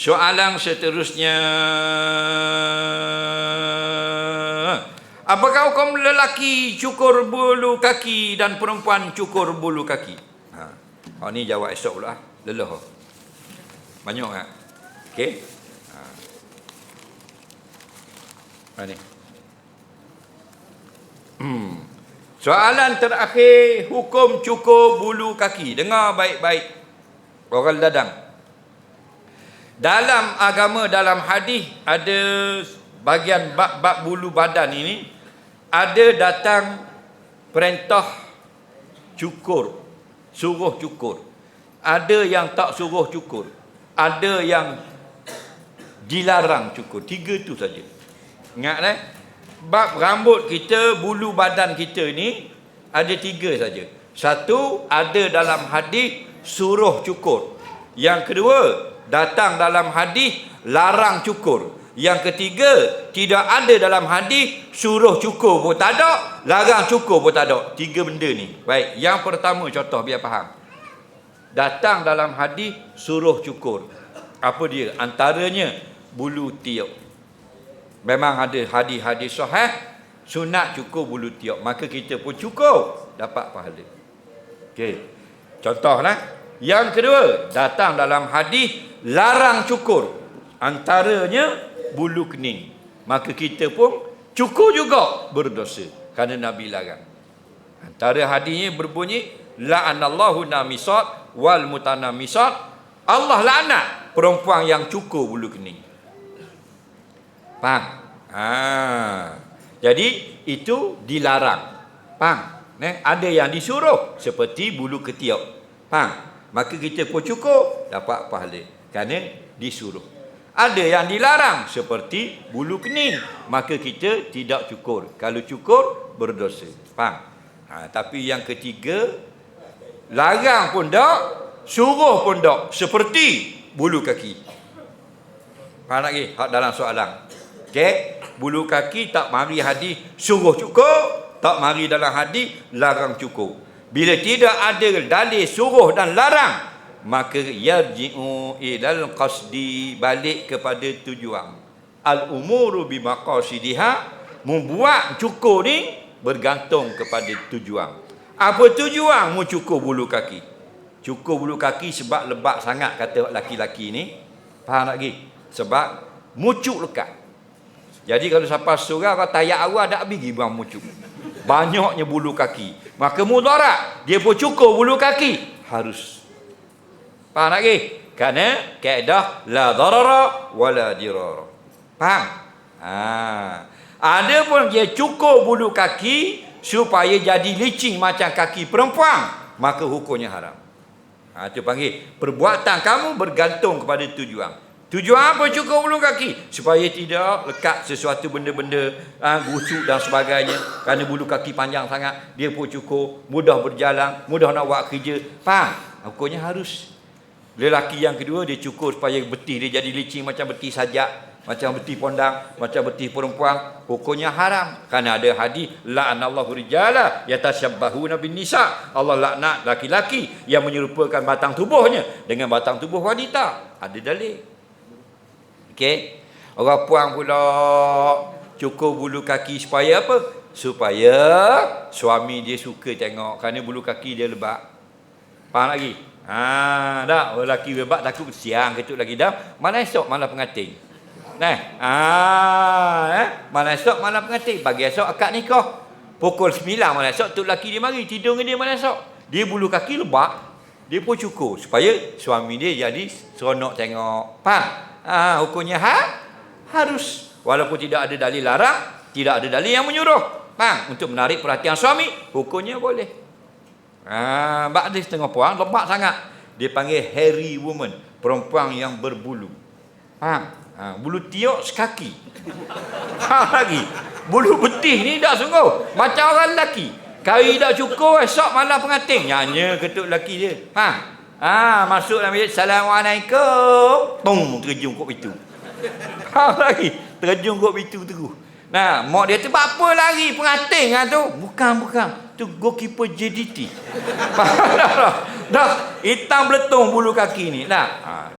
Soalan seterusnya. Apakah hukum lelaki cukur bulu kaki dan perempuan cukur bulu kaki? Ha. Oh, ni jawab esok pula. Lelah. Banyak tak? Okey. Ha. Ha ni. Hmm. Soalan terakhir, hukum cukur bulu kaki. Dengar baik-baik. Orang dadang. Dalam agama, dalam hadis ada bagian bab-bab bulu badan ini, ada datang perintah cukur. Suruh cukur. Ada yang tak suruh cukur. Ada yang dilarang cukur. Tiga tu saja. Ingat eh? Bab rambut kita, bulu badan kita ni ada tiga saja. Satu, ada dalam hadis suruh cukur. Yang kedua, datang dalam hadis larang cukur. Yang ketiga, tidak ada dalam hadis suruh cukur pun tak ada, larang cukur pun tak ada. Tiga benda ni. Baik, yang pertama contoh biar faham. Datang dalam hadis suruh cukur. Apa dia? Antaranya bulu tiup. Memang ada hadis-hadis sahih sunat cukur bulu tiup. Maka kita pun cukur dapat pahala. Okey. Contohlah. Yang kedua, datang dalam hadis larang cukur. Antaranya bulu kening. Maka kita pun cukur juga berdosa kerana Nabi larang. Antara hadisnya berbunyi la'anallahu namisat wal mutanamisat. Allah laknat perempuan yang cukur bulu kening. Faham? Ha. Jadi itu dilarang. Faham? Ne? Ada yang disuruh seperti bulu ketiak. Faham? Maka kita pun cukur dapat pahala. Kerana disuruh. Ada yang dilarang seperti bulu kening. Maka kita tidak cukur. Kalau cukur berdosa. Faham? Ha, tapi yang ketiga larang pun tak, suruh pun tak seperti bulu kaki. Faham lagi? Hak dalam soalan. Okey, bulu kaki tak mari hadis suruh cukur, tak mari dalam hadis larang cukur. Bila tidak ada dalil suruh dan larang, maka yarji'u ilal qasdi balik kepada tujuan. Al umuru bi maqasidiha membuat cukur ni bergantung kepada tujuan. Apa tujuan mu cukur bulu kaki? Cukur bulu kaki sebab lebat sangat kata laki-laki ni. Faham lagi? Sebab mucuk lekat. Jadi kalau siapa surau kau tayak awal tak habis gibang mucuk. Banyaknya bulu kaki. Maka mudarat dia pun cukur bulu kaki harus. Faham lagi? Kerana kaedah la darara wala dirara. Faham? Ha. Ada pun dia cukur bulu kaki supaya jadi licin macam kaki perempuan, maka hukumnya haram. Ha, itu panggil perbuatan kamu bergantung kepada tujuan. Tujuan apa cukur bulu kaki? Supaya tidak lekat sesuatu benda-benda ha, gusuk dan sebagainya. Kerana bulu kaki panjang sangat, dia pun cukur, mudah berjalan, mudah nak buat kerja. Faham? Hukumnya harus. Lelaki yang kedua, dia cukur supaya betih dia jadi licin macam betih sajak. Macam betih pondang, macam betih perempuan. Hukumnya haram. Kerana ada hadis, la'anallahu rijala yatasyabbahu bin nisa. Allah laknat laki-laki yang menyerupakan batang tubuhnya dengan batang tubuh wanita. Ada dalil. Okey. Orang puang pula cukur bulu kaki supaya apa? Supaya suami dia suka tengok kerana bulu kaki dia lebat. Faham lagi? Ha, dah orang lelaki lebat takut siang ketuk lagi dah. Mana esok malam pengantin. Nah, ah, eh, malam esok malam pengantin. Pagi esok akad nikah. Pukul 9 malam esok tu lelaki dia mari tidur dengan dia malam esok. Dia bulu kaki lebat. Dia pun cukur supaya suami dia jadi seronok tengok. Faham? ha, hukumnya ha? harus walaupun tidak ada dalil larang tidak ada dalil yang menyuruh faham untuk menarik perhatian suami hukumnya boleh ha, bak dia setengah puang lemak sangat dia panggil hairy woman perempuan yang berbulu faham ha, bulu tiok sekaki faham lagi bulu betih ni dah sungguh macam orang lelaki kari dah cukup esok malam pengantin nyanyi ketuk lelaki dia Ah, ha, masuk dalam masjid. Assalamualaikum. Tung, terjun kot pintu. Ha lagi, terjun kot pintu terus. Nah, mak dia tu apa lari pengantin kan tu? Bukan, bukan. Tu goalkeeper JDT. dah, dah, hitam beletung bulu kaki ni. Nah. Ha.